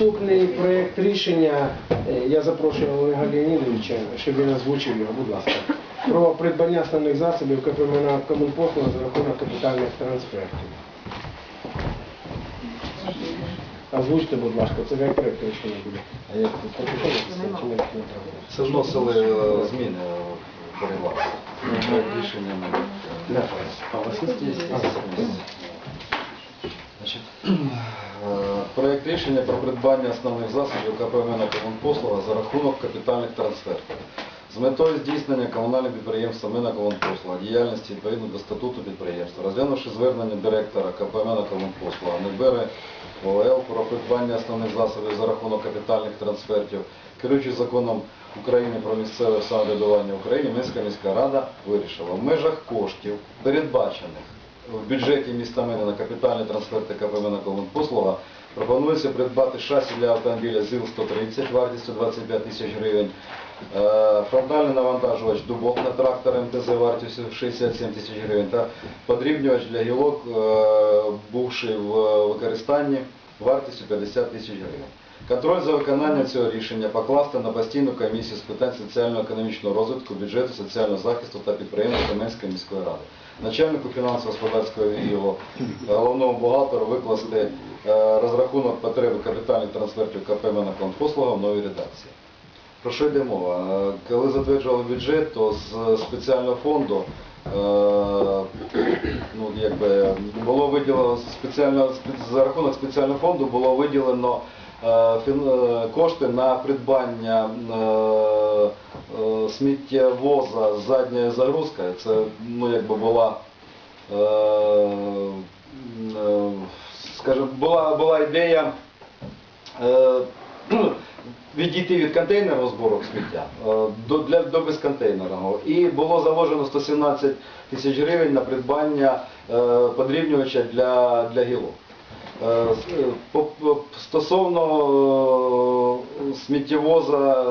Наступний проєкт рішення, е, я запрошую Олега Леонідовича, щоб він озвучив його, будь ласка. Про придбання основних засобів КП на комунпослуг за рахунок капітальних трансфертів. Озвучте, будь ласка, це як проєкт рішення буде. А як не? Це вносили е, зміни в перелад. Рішення. Да. А у вас є? Значить, е, Проект рішення про придбання основних засобів КП «Мена Комунпослуга за рахунок капітальних трансфертів. З метою здійснення комунального підприємства «Мена Комунпослуга» діяльності відповідно до статуту підприємства, розглянувши звернення директора КП «Мена Комунпослуга» Небери ОЛ про придбання основних засобів за рахунок капітальних трансфертів, керуючи законом України про місцеве самоврядування в Україні, Минська міська рада вирішила в межах коштів, передбачених в бюджеті міста Мина на капітальні трансферти КП «Мена Комунпослуга пропонується придбати шасі для автомобіля ЗІЛ-130 вартістю 25 тисяч гривень, е, фронтальний навантажувач дубок на трактор МТЗ вартістю 67 тисяч гривень та подрібнювач для гілок, е, бувший в використанні вартістю 50 тисяч гривень. Контроль за виконанням цього рішення покласти на постійну комісію з питань соціально-економічного розвитку, бюджету, соціального захисту та підприємства Кам'янської міської ради. Начальнику фінансово-господарського відділу, е, головному бухгалтеру викласти е, розрахунок потреби капітальних трансфертів КП «Менакомпослуга» в новій редакції. Про що йде мова? Е, Коли затверджували бюджет, то з спеціального фонду ну, якби, було виділено спеціально, за рахунок спеціального фонду було виділено кошти на придбання е, е, сміттєвоза з задньою загрузкою. Це ну, якби була е, е, скажімо, була, була ідея е, відійти від контейнерного збору сміття е, до, для, до безконтейнерного. І було заложено 117 тисяч гривень на придбання е, подрібнювача для, для гілок. Е, Стосовно е, сміттєвоза,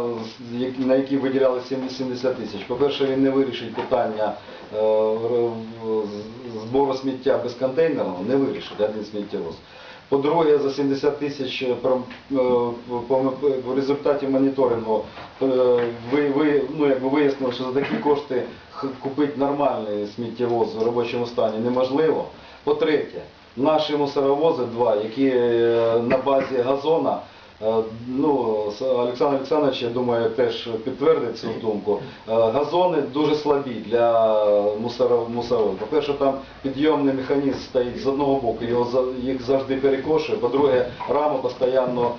на який виділяли 70 тисяч, по-перше, він не вирішить питання е, збору сміття безконтейнерного, не вирішить один сміттєвоз. По-друге, за 70 тисяч в результаті моніторингу ви, ви, ну, якби вияснили, що за такі кошти купити нормальний сміттєвоз в робочому стані неможливо. По-третє, наші мусоровози два, які е, на базі газона, е, ну, Олександр Олександрович, я думаю, теж підтвердить цю думку. Е, Газони дуже слабі для мусоров- мусоровозів. По-перше, там підйомний механізм стоїть з одного боку, його, їх завжди перекошує. По-друге, рами постійно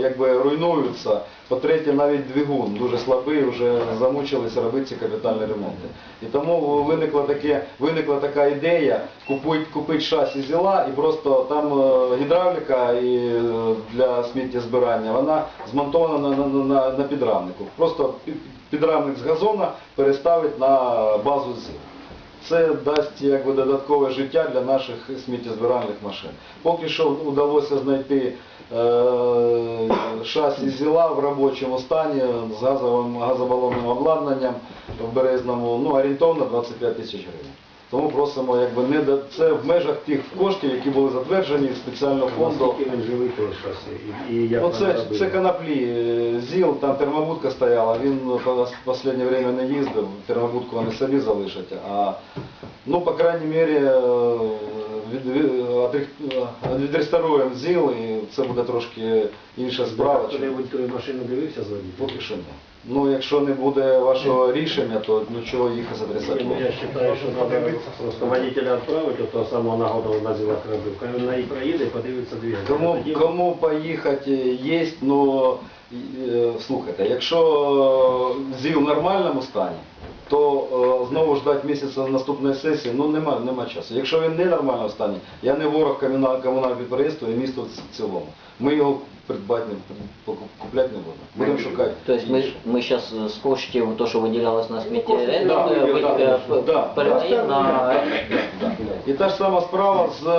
якби руйнуються. По-третє, навіть двигун дуже слабий, вже замучилися робити ці капітальні ремонти. І тому виникла, таке, виникла така ідея купити, купити шасі зіла і просто там е, гідравліка і, е, для сміттєзбирання, вона змонтована на, на, на, на підрамнику. Просто підрамник з газона переставить на базу ЗІЛ. Це дасть якби додаткове життя для наших сміттєзбиральних машин. Поки що вдалося знайти е, шасі зіла в робочому стані з газовим газобалонним обладнанням в Березному, ну орієнтовно 25 тисяч гривень. Тому просимо, якби не до- це в межах тих коштів, які були затверджені з спеціального фонду. Наскільки він живий той шасі? І, і як Ну, вона це, робила? це. Е, ЗІЛ, там термобудка стояла, він в останнє время не їздив, термобудку вони собі залишать. А, ну, по крайній мірі, е, від, е, відреставруємо ЗІЛ і це буде трошки інша справа. Хто-небудь машину дивився з водителем? Поки що ні. Ну, якщо не буде вашого рішення, то нічого їх і затрясати. Ну, я вважаю, що треба просто водителя відправити, того самого нагоду на зілах робив. Коли він на її проїде, подивиться двигатель. Кому, Тоді- кому поїхати є, ну е, слухайте, якщо ЗІЛ в нормальному стані, то е, знову ждати місяця наступної сесії, ну нема, нема часу. Якщо він не в нормальному стані, я не ворог комунального підприємства і міста в цілому. Ми його придбати не купляти не будемо. Будемо шукати. То есть мы, інше. мы сейчас з коштів, то, що виділялось на сміття, е, Да, е, ви- да, е, да, да. передаємо на... І та ж сама справа з, е,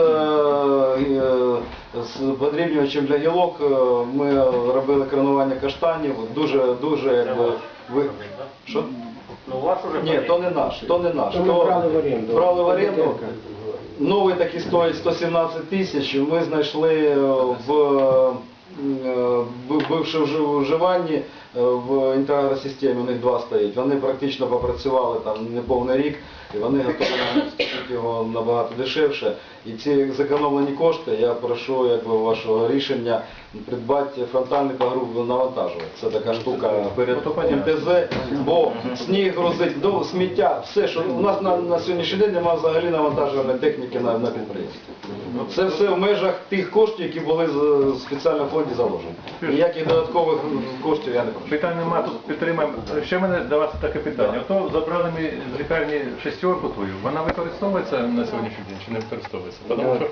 е, з подрібнювачем для гілок. Е, Ми робили кранування каштанів, дуже, дуже якби, ви... Що? Ну, ваш уже Ні, то не наш, то не наш. То ми брали в оренду. Брали в оренду. Новий такий стоїть 117 тисяч. Ми знайшли е, в е, бивши в жи- в вживанні е, в інтернет-системі, у них два стоїть. Вони практично попрацювали там неповний рік, і вони готові його набагато дешевше. І ці зекономлені кошти, я прошу якби, вашого рішення придбати фронтальний погруб навантажувач. Це така штука перед МТЗ, бо сніг грузить, до сміття, все, що у нас на, на сьогоднішній день немає взагалі навантажувальної техніки на, на підприємстві. Це все в межах тих коштів, які були з- з спеціально фонді заложені. Ніяких додаткових коштів я не прошу. Питань нема, тут підтримаємо. Ще в мене до вас таке питання. Ото забрали ми з лікарні шестерку твою, вона використовується на сьогоднішній день чи не використовується? Тому що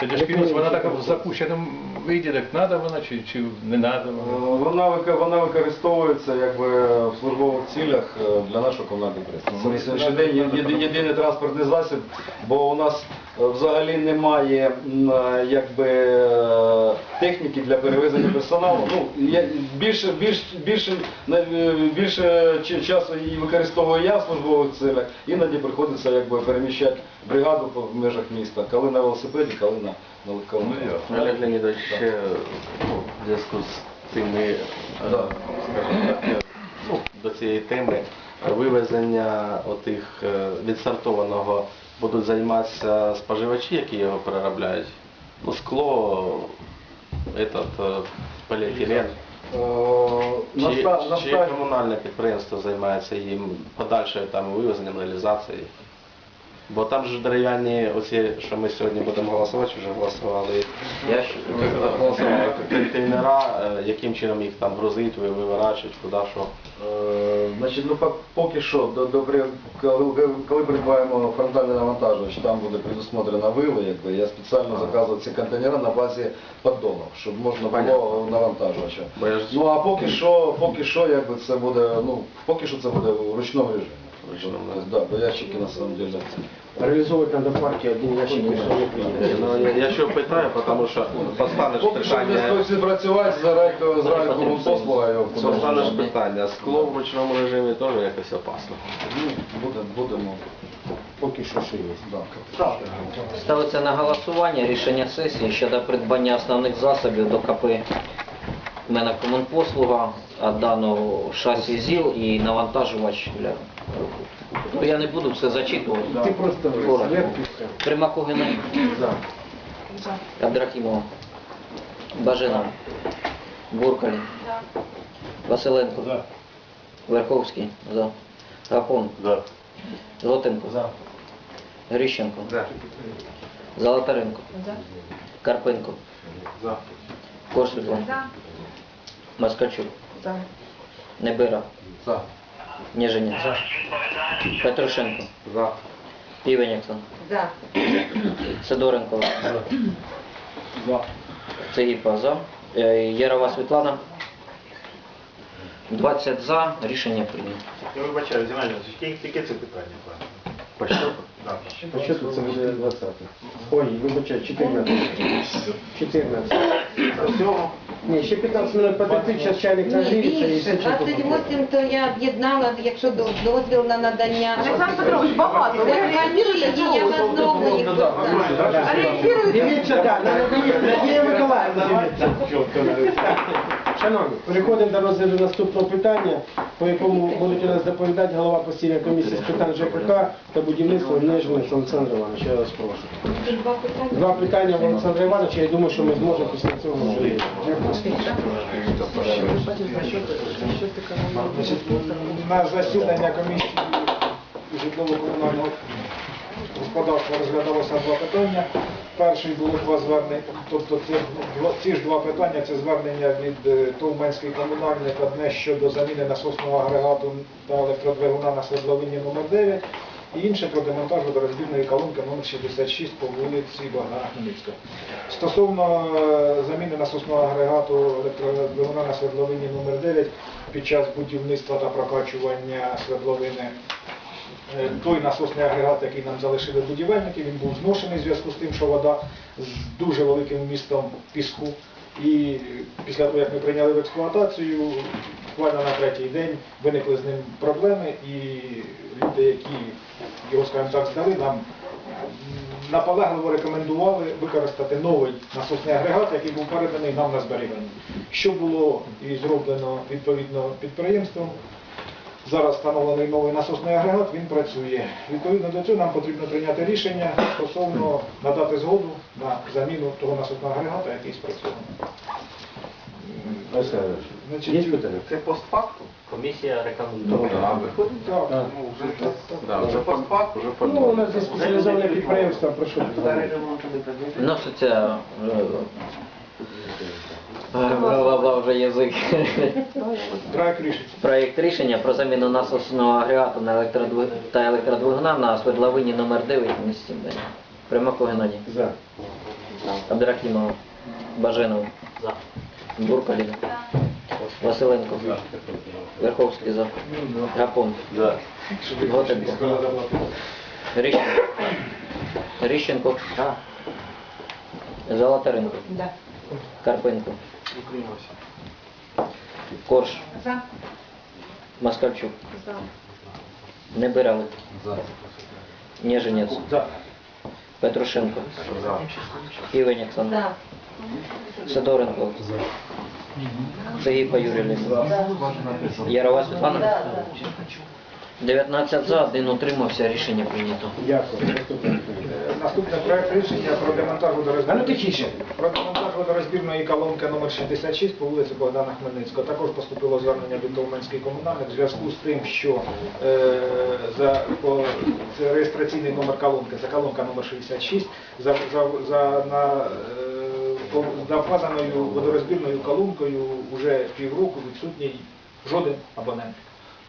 тоді ж кинуть, вона так в запущеному виді, так треба вона чи, чи не треба Е, вона? Вона, вика- вона використовується якби в службових цілях е, для нашого комунального підприємства. Це на сьогоднішній день є- єди- єдиний транспортний засіб, бо у нас взагалі немає е, якби, е, техніки для перевезення персоналу. Ну, я, більше, більш, більше, е, більше часу її використовую я в службових цілях, іноді приходиться якби, переміщати бригаду по- в межах міста, коли на велосипеді, коли на, на легковому. Ну. Олег Леонідович, ще ну, в зв'язку з цими, Да. скажімо так, ну, до цієї теми, вивезення отих відсортованого будуть займатися споживачі, які його переробляють. Ну, скло, этот, е, поліетилен. Е, Чи, чи комунальне підприємство займається їм подальшою там вивезенням, реалізацією? Бо там ж дерев'яні, оці, що ми сьогодні будемо голосувати, вже голосували. Я ж Голосували контейнера, е, яким чином їх там грузить, виворачують, куди що. Е, Значить, ну поки що, до, до, коли, коли придбаємо фронтальний навантажувач, там буде предусмотрена вила, якби я спеціально заказував ці контейнери на базі поддонів, щоб можна було навантажувача. Ну а поки що, поки що, якби це буде, ну поки що це буде в ручному режимі. Да, бо ящики на самом деле. Реалізовувати треба партію один ящик, ніхто не приїде. Ну, я, я питаю, тому що постане ж Поки що не питання, стоїть працювати постане ж питання, скло в ручному режимі теж якось опасно. Ну, будемо. Поки що ще є. Да. ставиться на голосування рішення сесії щодо придбання основних засобів до КП мене комунпослуга, а даного шасі ЗІЛ і навантажувач для я не буду все зачитувати. Ти просто зверху все. Абдрахімова, Бажина, Буркаль, Василенко, Верховський, за. Гапон, Злотенко, Грищенко, Золотаренко, Карпенко, Корсвітло, Москальчук, Небира, Неженець, Петрушенко, За. Півеняксон, За. Сидоренко, Цегіпа за, Е, Ярова Світлана, 20 за, рішення прийнято. Я вибачаю, Зіналя, тільки це питання. По що? А що тут це буде 20? Ой, вибачай, 14. 14. Всього? Ні, ще 15 минут потерпіть, зараз чайник Ні, нагріється і більше. все чітко 28 то я об'єднала, якщо до- дозвіл на надання. Олександр Петрович, багато. Ви я вас зроблю їх. Дивіться, так, Надія Миколаївна, дивіться. Шановні, переходимо до розгляду наступного питання, по якому будуть у нас доповідати голова постійної комісії з питань ЖКХ та будівництва Нежний Олександр Іванович. Я вас прошу. Два питання. Два питання в Олександра Івановича, я думаю, що ми зможемо після цього вже. На засідання комісії житлово-комунального господарства розглядалося два питання. Перший було два звернення, тобто це ці ж два питання, це звернення від е, Товменської комунальної одне щодо заміни насосного агрегату та електродвигуна на свердловині номер 9 і інше про демонтаж водорозбірної колонки номер 66 по вулиці Богдана Хмельницького. Стосовно е, заміни насосного агрегату електродвигуна на свердловині номер 9 під час будівництва та прокачування свердловини той насосний агрегат, який нам залишили будівельники, він був зношений в зв'язку з тим, що вода з дуже великим вмістом піску І після того, як ми прийняли в експлуатацію, буквально на третій день виникли з ним проблеми, і люди, які його, скажімо так, здали, нам наполегливо рекомендували використати новий насосний агрегат, який був переданий нам на зберігання. Що було і зроблено відповідно підприємством. Зараз встановлений новий насосний агрегат, він працює. Відповідно до цього нам потрібно прийняти рішення стосовно надати згоду на заміну того насосного агрегата, який спрацьований. Значить, Це постфактум? Комісія рекомендує. так, Да, вже постфактум, вже по Ну, у нас є спеціалізоване підприємство, прошу. Вноситься е, бла-бла-бла, вже язик. проект рішення. Проєкт рішення про заміну насосного агрегату на електродвиг... та електродвигуна на свердловині номер 9 в місті Бені. Примако Геннадій. За. Абдрахімов. Баженов. За. Буркалін. Василенко. Верховський за. Гапон. Да. Готенко. Ріщенко. Ріщенко. Золотаренко. Да. Карпенко. Корж. За. Москальчук. За. Небирали. Неженець. За. Петрушенко. Іваніксон. За. Сидоренко. Сигіпа Юрій Ярова Світлана. Да, 19 за, один утримався, рішення прийнято. Дякую. Наступне. Наступний проект рішення про демонтаж А ну тихіше. про демонтаж водорозбірної колонки номер 66 по вулиці Богдана Хмельницького. Також поступило звернення від Толменський комунальник в зв'язку з тим, що е, за по, це реєстраційний номер колонки, це колонка номер 66, за, за, за на е, по- за вказаною водорозбірною колонкою вже півроку відсутній жоден абонент.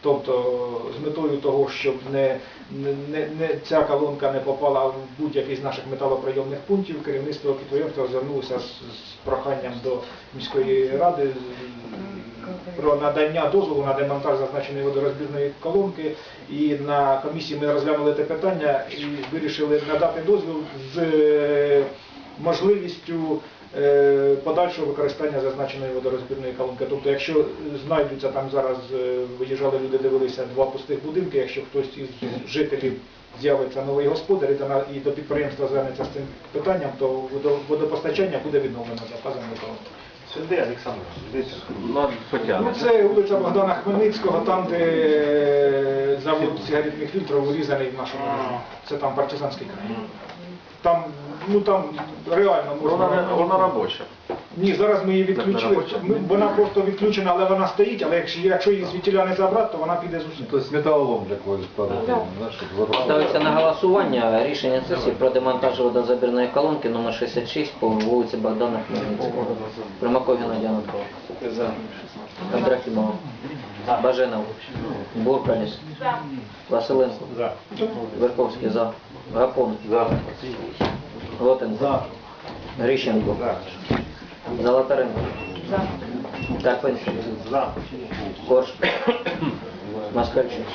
Тобто з метою того, щоб не, не, не, ця колонка не попала в будь-який з наших металоприйомних пунктів, керівництво підприємства звернулося з, з проханням до міської ради про надання дозволу на демонтаж зазначеної водорозбірної колонки. І на комісії ми розглянули те питання і вирішили надати дозвіл з е, можливістю подальшого використання зазначеної водорозбірної колонки. Тобто, якщо знайдуться там зараз, е, виїжджали люди, дивилися два пустих будинки, якщо хтось із жителів з'явиться новий господар і до, підприємства звернеться з цим питанням, то водопостачання буде відновлено за вказаною колонкою. Сюди, Олександр, десь. Ну, Ну, це вулиця Богдана Хмельницького, там, де е, завод сигаретних фільтрів урізаний в нашому районі. Це там партизанський край. Ну там реально можна. Вона, вона робоча. Ні, зараз ми її відключили. робоча? Ми- Вона просто відключена, але вона стоїть, але якщо, якщо її звідтіля не забрати, то вона піде з усім. Тобто металолом для когось знаєш, щоб забрали. Ставиться на голосування рішення сесії про демонтаж водозабірної колонки номер 66 по вулиці Богдана Хмельницького. Примаков Геннадій Анатолійович. Абдрахімов. Баженов. Буркаліс. Василенко. Верховський за. Гапон. Готенко. Грищенко. Золотаренко. Карпенко. Корж. Москальчук.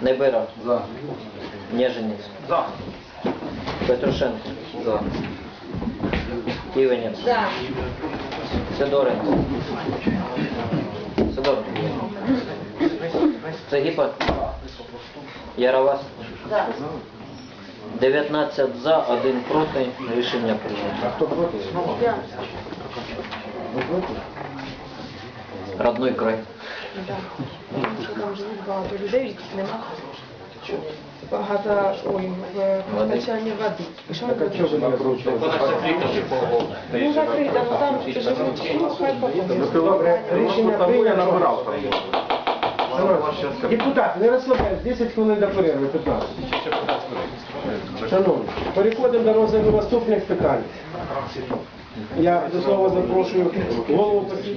Небира. Неженець. Петрушенко. Іванець. За. Сидоренко. Сидоренко. Загіпа. Яровас. За. 19 за, 1 проти. Рішення прийнято. Хто проти? Родной край. Там живуть багато людей, яких нема. Багато ой, в постачанні води. І що ми накручуєте? Ну закрита, ну там живуть, ну хай потім. Рішення прийнято. Депутати, не розслабляйтесь, 10 хвилин до перерви, 15. Шановні, переходимо до розгляду наступних питань. Я до слова запрошую голову посіб-